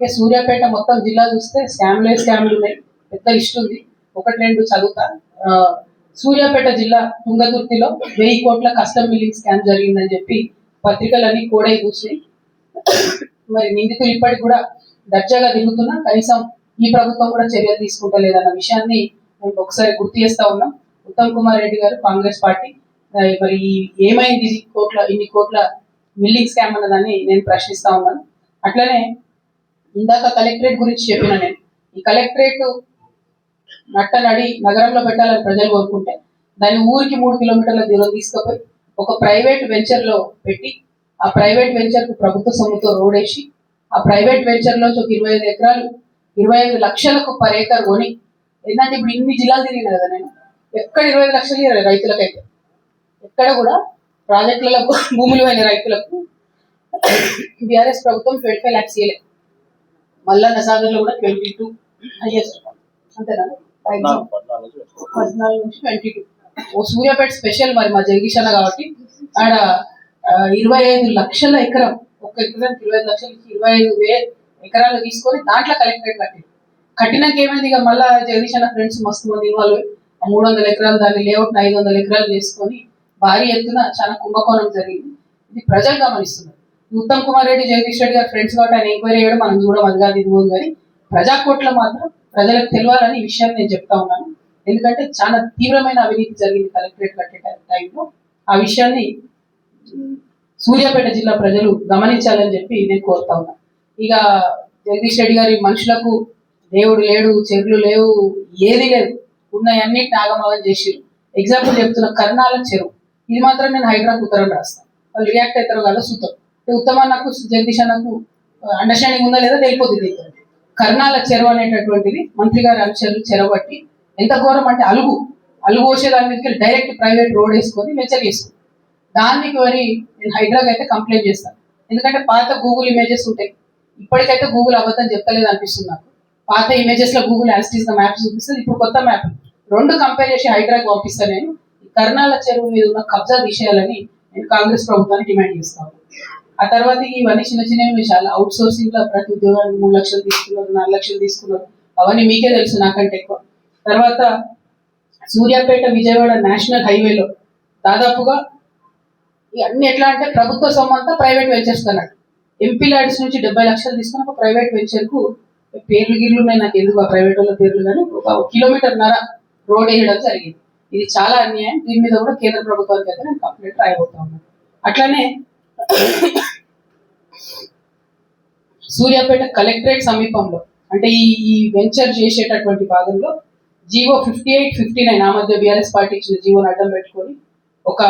ఇక సూర్యాపేట మొత్తం జిల్లా చూస్తే స్కామ్లే స్కామ్లు ఉన్నాయి. పెద్ద లిస్ట్ ఉంది. ఒకటి రెండు చదువుతా. సూర్యాపేట జిల్లా తుంగతుర్తిలో వెయ్యి కోట్ల కస్టమ్ బిల్లింగ్ స్కామ్ జరిగిందని చెప్పి పత్రికలన్నీ కోడై కూర్చున్నాయి. మరి నిందితులు ఇప్పటికి కూడా దర్జాగా దిగుతున్నా కనీసం ఈ ప్రభుత్వం కూడా చర్యలు తీసుకుంటలేదన్న విషయాన్ని మేము ఒకసారి గుర్తు చేస్తా ఉన్నాం. ఉత్తమ్ కుమార్ రెడ్డి గారు కాంగ్రెస్ పార్టీ. మరి ఈ ఏమైంది? కోట్ల ఇన్ని కోట్ల బిల్లింగ్ స్కామ్ అన్నదాన్ని నేను ప్రశ్నిస్తా ఉన్నాను. అట్లనే ఇందాక కలెక్టరేట్ గురించి చెప్పిన నేను. ఈ కలెక్టరేట్ నట్టనడి నగరంలో పెట్టాలని ప్రజలు కోరుకుంటే దాన్ని ఊరికి మూడు కిలోమీటర్ల దూరం తీసుకుపోయి ఒక ప్రైవేట్ వెంచర్లో పెట్టి ఆ ప్రైవేట్ వెంచర్కు ప్రభుత్వ సొమ్ముతో రోడ్ వేసి ఆ ప్రైవేట్ వెంచర్లో ఒక ఇరవై ఐదు ఎకరాలు ఇరవై ఐదు లక్షలకు పర్ ఏకర్ కొని ఏంటంటే ఇప్పుడు ఇన్ని జిల్లాలు తిరిగిన కదా నేను ఎక్కడ ఇరవై ఐదు లక్షలు ఇరవై రైతులకైతే. ఎక్కడ కూడా ప్రాజెక్టులలో భూములు అయిన రైతులకు బీఆర్ఎస్ ప్రభుత్వం ట్వంటీ ఫైవ్ ల్యాక్స్ ఇవ్వలేదు మల్లన్న సాగర్లో కూడా ట్వంటీ టూ హైయెస్ట్ అంతేనా? పద్నాలుగు నుంచి ట్వంటీ టూ. ఓ సూర్యాపేట స్పెషల్ మరి మా జగదీష్ అన్న కాబట్టి ఆడ ఇరవై ఐదు లక్షల ఎకరం ఒక ఎకరానికి ఇరవై ఐదు లక్షలకి ఇరవై ఐదు వే ఎకరాలు తీసుకొని దాంట్లో కలెక్టరేట్ కట్టింది. కట్టినాక ఏమైంది? ఇక మళ్ళా జగదీష్ అన్న ఫ్రెండ్స్ మస్తు మంది ఇన్వాల్వ్ ఆ మూడు వందల ఎకరాలు దాన్ని లేఅవుట్ ఐదు వందల ఎకరాలు చేసుకొని భారీ ఎత్తున చాలా కుంభకోణం జరిగింది. ఇది ప్రజలు గమనిస్తున్నారు. ఉత్తమ్ కుమార్ రెడ్డి జగదీష్ రెడ్డి గారు ఫ్రెండ్స్ కాబట్టి ఆయన ఎంక్వైరీ చేయడం మనం చూడడం అది కాదు ఇది పోదు కానీ ప్రజాకోట్లో మాత్రం ప్రజలకు తెలియాలని ఈ విషయాన్ని నేను చెప్తా ఉన్నాను. ఎందుకంటే చాలా తీవ్రమైన అవినీతి జరిగింది కలెక్టరేట్ కట్టే టైంలో. ఆ విషయాన్ని సూర్యాపేట జిల్లా ప్రజలు గమనించాలని చెప్పి నేను కోరుతా ఉన్నా. ఇక జగదీష్ రెడ్డి గారి మనుషులకు దేవుడు లేడు చెరువులు లేవు ఏది లేదు. ఉన్నాయన్ని ఆగమాగం చేసిరు ఎగ్జాంపుల్ చెప్తున్న కర్ణాల చెరువు. ఇది మాత్రం నేను హైదరాబాద్ ఉత్తరం రాస్తాను వాళ్ళు రియాక్ట్ అవుతారు కదా చూద్దాం. ఉత్తమ నాకు జగదీష్ నాకు అండర్స్టాండింగ్ ఉందా లేదా తెలిపోతుంది కర్ణాల చెరువు అనేటటువంటిది మంత్రి గారి అనుచరులు చెరవబట్టి ఎంత ఘోరం అంటే అలుగు. అలుగు వచ్చే దాని మీదకి డైరెక్ట్ ప్రైవేట్ రోడ్ వేసుకొని వెచ్చర్ చేసుకుంది దానికి మరి నేను హైదరాబాద్ అయితే కంప్లైంట్ చేస్తాను ఎందుకంటే పాత గూగుల్ ఇమేజెస్ ఉంటాయి. ఇప్పటికైతే గూగుల్ అబద్ధం చెప్తలేదు అనిపిస్తుంది నాకు. పాత ఇమేజెస్లో గూగుల్ యాస్టీస్ మ్యాప్ చూపిస్తుంది. ఇప్పుడు కొత్త మ్యాప్ రెండు కంపేర్ చేసి హైదరాబాద్ పంపిస్తాను నేను. కర్ణాల చెరువు మీద ఉన్న కబ్జా తీసేయాలని నేను కాంగ్రెస్ ప్రభుత్వాన్ని డిమాండ్ చేస్తాను ఆ తర్వాత ఇవన్నీ చిన్న చిన్న విషయాలు. అవుట్ సోర్సింగ్లో ప్రతి ఉద్యోగానికి మూడు లక్షలు తీసుకున్నారు నాలుగు లక్షలు తీసుకున్నారు. అవన్నీ మీకే తెలుసు నాకంటే ఎక్కువ. తర్వాత సూర్యాపేట విజయవాడ నేషనల్ హైవేలో దాదాపుగా ఈ అన్ని ఎట్లా అంటే ప్రభుత్వ సొమ్ము అంతా ప్రైవేట్ వెంచర్స్ అన్నట్టు ఎంపీ ల్యాడ్స్ నుంచి డెబ్బై లక్షలు తీసుకుని ఒక ప్రైవేట్ వెంచర్కు పేర్లు గిర్లు ఉన్నాయి. నాకు ఎందుకు ఆ ప్రైవేట్ వాళ్ళ పేర్లు కానీ ఒక కిలోమీటర్ నర రోడ్ వేయడం జరిగింది. ఇది చాలా అన్యాయం. దీని మీద కూడా కేంద్ర ప్రభుత్వానికి అయితే నేను కంప్లైంట్ రాయబోతా ఉన్నాను. అట్లానే సూర్యాపేట కలెక్టరేట్ సమీపంలో అంటే ఈ ఈ వెంచర్ చేసేటటువంటి భాగంలో GO fifty eight fifty nine ఆ మధ్య బీఆర్ఎస్ పార్టీ ఇచ్చిన జీవోని అడ్డం పెట్టుకొని ఒక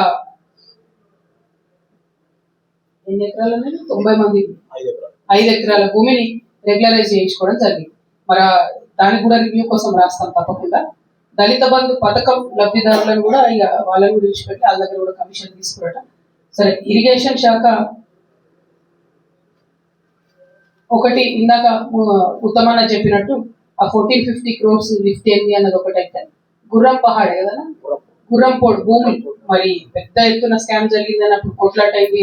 ఎన్ని ఎకరాలు అనేది తొంభై మంది ఐదు ఎకరాల. భూమిని రెగ్యులరైజ్ చేయించుకోవడం జరిగింది. మరి దానికి కూడా రివ్యూ కోసం రాస్తాం తప్పకుండా. దళిత బంధు పథకం లబ్ధిదారులను కూడా ఇక వాళ్ళని కూడా విడిచిపెట్టి వాళ్ళ దగ్గర కూడా కమిషన్ తీసుకురట సరే ఇరిగేషన్ శాఖ ఒకటి ఇందాక ఉ- ఉత్తమన్న చెప్పినట్టు ఆ ఫోర్టీన్ ఫిఫ్టీ క్రోర్స్ లిఫ్ట్ ఏంది అన్నది ఒకటి అయితే. గుర్రం పహాడ్ కదా? గుర్రం. పోడు భూములు మరి పెద్ద ఎత్తున స్కామ్ జరిగింది అన్నప్పుడు కొట్లాట అయింది